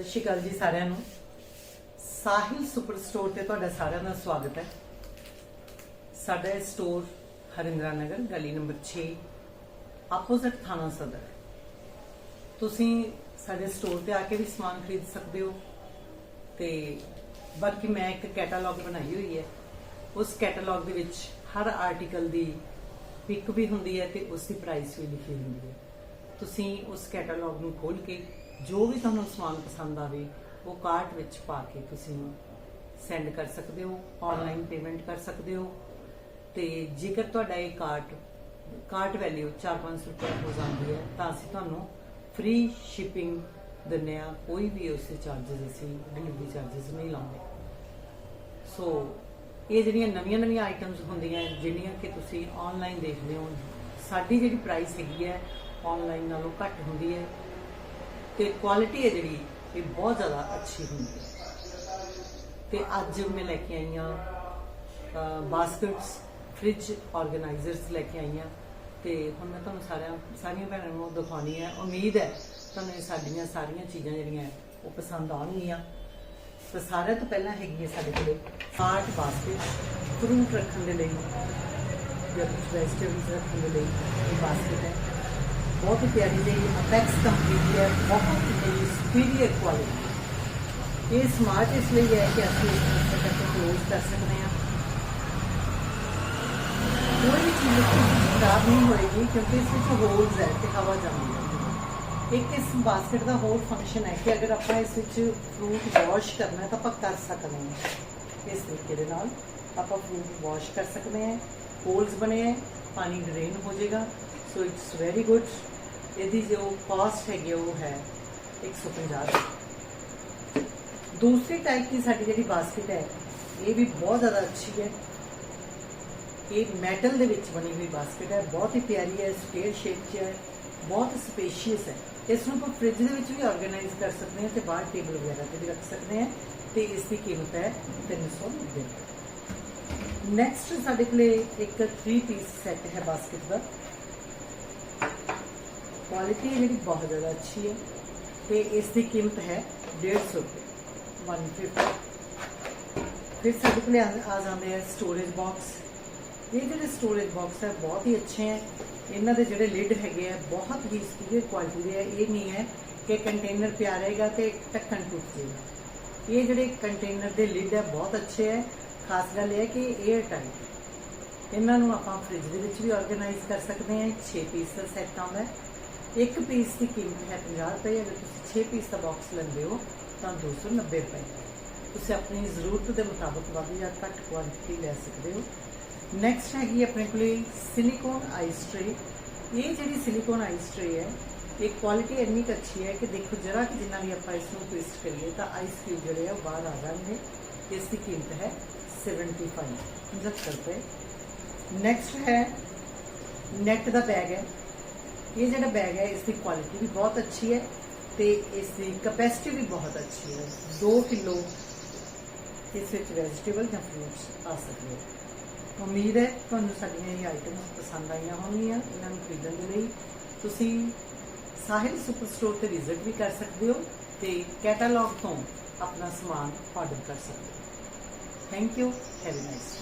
ਸਤਿ ਸ਼੍ਰੀ ਅਕਾਲ ਜੀ ਸਾਰਿਆਂ ਨੂੰ। ਸਾਹਿਲ ਸੁਪਰ ਸਟੋਰ ਤੇ ਤੁਹਾਡਾ ਸਾਰਿਆਂ ਦਾ ਸਵਾਗਤ ਹੈ। ਸਾਡਾ ਇਹ ਸਟੋਰ ਹਰਿੰਦਰਾ ਨਗਰ, ਗਲੀ ਨੰਬਰ 6 ਆਪੋਜ਼ਿਟ ਥਾਣਾ ਸਦਰ। ਤੁਸੀਂ ਸਾਡੇ ਸਟੋਰ ਤੇ ਆ ਕੇ ਵੀ ਸਮਾਨ ਖਰੀਦ ਸਕਦੇ ਹੋ ਤੇ ਬਾਕੀ ਮੈਂ ਇੱਕ ਕੈਟਾਲੌਗ ਬਣਾਈ ਹੋਈ ਹੈ। ਉਸ ਕੈਟਾਲੌਗ ਦੇ ਵਿੱਚ ਹਰ ਆਰਟੀਕਲ ਦੀ ਪਿਕ ਵੀ ਹੁੰਦੀ ਹੈ ਤੇ ਉਸ ਦੀ ਪ੍ਰਾਈਸ ਵੀ ਲਿਖੀ ਹੁੰਦੀ ਹੈ। ਤੁਸੀਂ ਉਸ ਕੈਟਾਲੌਗ ਨੂੰ ਖੋਲ ਕੇ ਜੋ ਵੀ ਤੁਹਾਨੂੰ ਸਮਾਨ ਪਸੰਦ ਆਵੇ, ਉਹ ਕਾਰਟ ਵਿੱਚ ਪਾ ਕੇ ਤੁਸੀਂ ਸੈਂਡ ਕਰ ਸਕਦੇ ਹੋ ਆਨਲਾਈਨ ਪੇਮੈਂਟ ਕਰ ਸਕਦੇ ਹੋ। ਤੇ ਜੇਕਰ ਤੁਹਾਡਾ ਇਹ ਕਾਰਟ ਕਾਰਟ ਵੈਲਿਊ 4-5 ਰੁਪਏ ਹੋ ਜਾਂਦੀ ਹੈ, ਤਾਂ ਅਸੀਂ ਤੁਹਾਨੂੰ ਫ੍ਰੀ ਸ਼ਿਪਿੰਗ ਦਿੰਦੇ ਆ ਕੋਈ ਵੀ ਉਸ ਦੇ ਅਸੀਂ ਡਿਲੀਵਰੀ ਚਾਰजेस ਨਹੀਂ ਲਾਉਂਦੇ। ਸੋ ਇਹ ਜਿਹੜੀਆਂ ਨਵੀਆਂ-ਨਵੀਆਂ ਆਈਟਮਸ ਹੁੰਦੀਆਂ ਜਿਹੜੀਆਂ ਕਿ ਤੁਸੀਂ ਆਨਲਾਈਨ ਦੇਖਦੇ ਹੋ, ਸਾਡੀ ਜਿਹੜੀ ਪ੍ਰਾਈਸ ਹੈਗੀ ਹੈ ਆਨਲਾਈਨ ਨਾਲੋਂ ਘੱਟ ਹੁੰਦੀ ਹੈ। ਤੇ ਕੁਆਲਿਟੀ ਹੈ ਜਿਹੜੀ, ਇਹ ਬਹੁਤ ਜ਼ਿਆਦਾ ਅੱਛੀ ਹੁੰਦੀ ਹੈ। ਤੇ ਅੱਜ ਮੈਂ ਲੈ ਕੇ ਆਈ ਹਾਂ ਬਾਸਕਟਸ ਫ੍ਰਿਜ ਆਰਗੇਨਾਈਜ਼ਰਸ ਲੈ ਕੇ ਆਈ ਹਾਂ। ਤੇ ਹੁਣ ਮੈਂ ਤੁਹਾਨੂੰ ਸਾਰਿਆਂ, ਸਾਰੀਆਂ ਭੈਣਾਂ ਨੂੰ ਦਿਖਾਉਣੀ ਹੈ। ਉਮੀਦ ਹੈ ਤੁਹਾਨੂੰ ਇਹ ਸਾਡੀਆਂ ਸਾਰੀਆਂ ਚੀਜ਼ਾਂ ਜਿਹੜੀਆਂ ਉਹ ਪਸੰਦ ਆਉਣਗੀਆਂ। ਤਾਂ ਸਾਰਿਆਂ ਤੋਂ ਪਹਿਲਾਂ ਹੈਗੀ ਹੈ ਸਾਡੇ ਕੋਲੇ ਆਰਟ ਬਾਸਕਟ ਫਰੂਟ ਰੱਖਣ ਦੇ ਲਈ ਜਾਂ ਕੁਝ ਵੈਜੀਟੇਬਲਸ ਰੱਖਣ ਦੇ ਲਈ ਇਹ ਬਾਸਕਟ ਹੈ। ਬਹੁਤ ਹੀ ਪਿਆਰੀ ਜਿਹੀ ਅਪੈਕਸ ਕੰਪਨੀ ਦੀ ਹੈ ਬਹੁਤ ਹੀ ਸੁਪੀਰੀਅਰ ਕੁਆਲਿਟੀ ਇਹ ਸਮਾਰਟ ਇਸ ਲਈ ਹੈ ਕਿ ਅਸੀਂ ਇਸ ਨੂੰ ਤੱਕ ਕਲੋਜ਼ ਕਰ ਸਕਦੇ ਹਾਂ ਕੋਈ ਵੀ ਚੀਜ਼ ਖਰਾਬ ਨਹੀਂ ਹੋਏਗੀ ਕਿਉਂਕਿ ਇਸ ਵਿੱਚ ਹੋਲਸ ਹੈ ਤੇ ਹਵਾ ਜਾਂਦੀ ਹੈ ਇੱਕ ਇਸ ਬਾਸਕਟ ਦਾ ਹੋਰ ਫੰਕਸ਼ਨ ਹੈ ਕਿ ਅਗਰ ਆਪਾਂ ਇਸ ਵਿੱਚ ਫਰੂਟ ਵਾਸ਼ ਕਰਨਾ ਹੈ ਤਾਂ ਆਪਾਂ ਕਰ ਸਕਦੇ ਹਾਂ ਇਸ ਤਰੀਕੇ ਦੇ ਨਾਲ ਆਪਾਂ ਫਰੂਟ ਵਾਸ਼ ਕਰ ਸਕਦੇ ਹਾਂ ਹੋਲਸ ਬਣੇ ਹੈ ਪਾਣੀ ਡਰੇਨ ਹੋ ਜਾਏਗਾ ਸੋ ਇਟਸ ਵੈਰੀ ਗੁੱਡ ਇਹਦੀ ਜੋ ਕਾਸਟ ਹੈਗੀ ਉਹ ਹੈ 150 ਰੁਪਏ ਦੂਸਰੀ ਟਾਈਪ ਦੀ ਸਾਡੀ ਜਿਹੜੀ ਬਾਸਕਟ ਹੈ ਇਹ ਵੀ ਬਹੁਤ ਜ਼ਿਆਦਾ ਅੱਛੀ ਹੈ ਇਹ ਮੈਟਲ ਦੇ ਵਿੱਚ ਬਣੀ ਹੋਈ ਬਾਸਕਟ ਹੈ ਬਹੁਤ ਹੀ ਪਿਆਰੀ ਹੈ ਸਕੁਅਰ ਸ਼ੇਪ 'ਚ ਹੈ ਬਹੁਤ ਸਪੇਸ਼ੀਅਸ ਹੈ ਇਸ ਨੂੰ ਆਪਾਂ ਫ੍ਰਿਜ ਦੇ ਵਿੱਚ ਵੀ ਆਰਗੇਨਾਈਜ਼ ਕਰ ਸਕਦੇ ਹਾਂ ਤੇ ਬਾਹਰ ਟੇਬਲ ਵਗੈਰਾ ਤੇ ਵੀ ਰੱਖ ਸਕਦੇ ਹਾਂ ਤੇ ਇਸ ਦੀ ਕੀਮਤ ਹੈ 390 ਰੁਪਏ ਨੈਕਸਟ ਸਾਡੇ ਕੋਲੇ ਇੱਕ 3 ਪੀਸ ਸੈੱਟ ਹੈ ਬਾਸਕਟ ਦਾ ਕੁਆਲਿਟੀ ਜਿਹੜੀ ਬਹੁਤ ਜ਼ਿਆਦਾ ਅੱਛੀ ਹੈ ਤੇ ਇਸ ਦੀ ਕੀਮਤ ਹੈ 150 ਰੁਪਏ 150 ਫਿਰ ਸਾਡੇ ਕੋਲ ਆ ਜਾਂਦੇ ਆ ਸਟੋਰੇਜ ਬਾਕਸ ਇਹ ਜਿਹੜੇ ਸਟੋਰੇਜ ਬਾਕਸ ਹੈ ਬਹੁਤ ਹੀ ਅੱਛੇ ਹੈ। ਇਹਨਾਂ ਦੇ ਜਿਹੜੇ ਲਿਡ ਹੈਗੇ ਆ ਬਹੁਤ ਹੀ ਸੁਪੀਰੀਅਰ ਕੁਆਲਿਟੀ ਦੇ ਹੈ ਇਹ ਨਹੀਂ ਹੈ ਕਿ ਕੰਟੇਨਰ ਪਿਆ ਰਹੇਗਾ ਤੇ ਢੱਕਣ ਟੁੱਟ ਜਾਏਗਾ। ਇਹ ਜਿਹੜੇ ਕੰਟੇਨਰ ਦੇ ਲਿਡ ਹੈ ਬਹੁਤ ਅੱਛੇ ਹੈ। ਖਾਸ ਗੱਲ ਇਹ ਹੈ ਕਿ 에ਅਰ ਟਾਈਟ ਇਹਨਾਂ ਨੂੰ ਆਪਾਂ ਫ੍ਰਿਜ ਦੇ ਵਿੱਚ ਵੀ ਆਰਗੇਨਾਈਜ਼ ਕਰ ਸਕਦੇ ਹਾਂ। 6 ਪੀਸ ਦਾ ਸੈੱਟ ਆਉਂਦਾ ਹੈ। ਇੱਕ ਪੀਸ ਦੀ ਕੀਮਤ ਹੈ 50 ਰੁਪਏ, ਅਗਰ ਤੁਸੀਂ 6 ਪੀਸ ਦਾ ਬਾਕਸ ਲੈਂਦੇ ਹੋ, ਤਾਂ 290 ਰੁਪਏ। ਤੁਸੀਂ ਆਪਣੀ ਜ਼ਰੂਰਤ ਦੇ ਮੁਤਾਬਕ ਵੱਧ ਜਾਂ ਘੱਟ ਕੁਆਂਟੀਟੀ ਲੈ ਸਕਦੇ ਹੋ। ਨੈਕਸਟ ਹੈਗੀ ਆਪਣੇ ਕੋਲੇ ਸਿਲੀਕੋਨ ਆਈਸ ਟ੍ਰੇ ਇਹ ਜਿਹੜੀ ਸਿਲੀਕੋਨ ਆਈਸ ਟ੍ਰੇ ਹੈ, ਇਹ ਕੁਆਲਿਟੀ ਇੰਨੀ ਕੁ ਅੱਛੀ ਹੈ ਕਿ ਦੇਖੋ, ਜਰਾ ਕਿ ਜਿੰਨਾ ਵੀ ਆਪਾਂ ਇਸ ਨੂੰ ਟਵਿਸਟ ਕਰੀਏ, ਤਾਂ ਆਈਸ ਕਿਊਬ ਜਿਹੜੇ ਆ, ਉਹ ਬਾਹਰ ਆ ਜਾਣਗੇ। ਇਸ ਦੀ ਕੀਮਤ ਹੈ 75 75 ਰੁਪਏ। ਨੈਕਸਟ ਹੈ ਨੈਟ ਦਾ ਬੈਗ ਹੈ। ਇਹ ਜਿਹੜਾ ਬੈਗ ਹੈ ਇਸ ਦੀ ਕੁਆਲਿਟੀ ਵੀ ਬਹੁਤ ਅੱਛੀ ਹੈ ਤੇ ਇਸ ਦੀ ਕਪੈਸਿਟੀ ਵੀ ਬਹੁਤ ਅੱਛੀ ਹੈ 2 ਕਿਲੋ ਇਸ ਵਿੱਚ ਵੈਜੀਟੇਬਲ ਜਾਂ ਫਰੂਟਸ ਆ ਸਕਦੇ ਹੋ ਉਮੀਦ ਹੈ ਤੁਹਾਨੂੰ ਸਾਡੀਆਂ ਇਹ ਆਈਟਮਸ ਪਸੰਦ ਆਈਆਂ ਹੋਣਗੀਆਂ ਇਹਨਾਂ ਨੂੰ ਖਰੀਦਣ ਦੇ ਲਈ ਤੁਸੀਂ ਸਾਹਿਲ ਸੁਪਰ ਸਟੋਰ ਤੇ ਵਿਜ਼ਿਟ ਵੀ ਕਰ ਸਕਦੇ ਹੋ ਤੇ ਕੈਟਾਲੌਗ ਤੋਂ ਆਪਣਾ ਸਮਾਨ ਆਰਡਰ ਕਰ ਸਕਦੇ ਹੋ thank you have a nice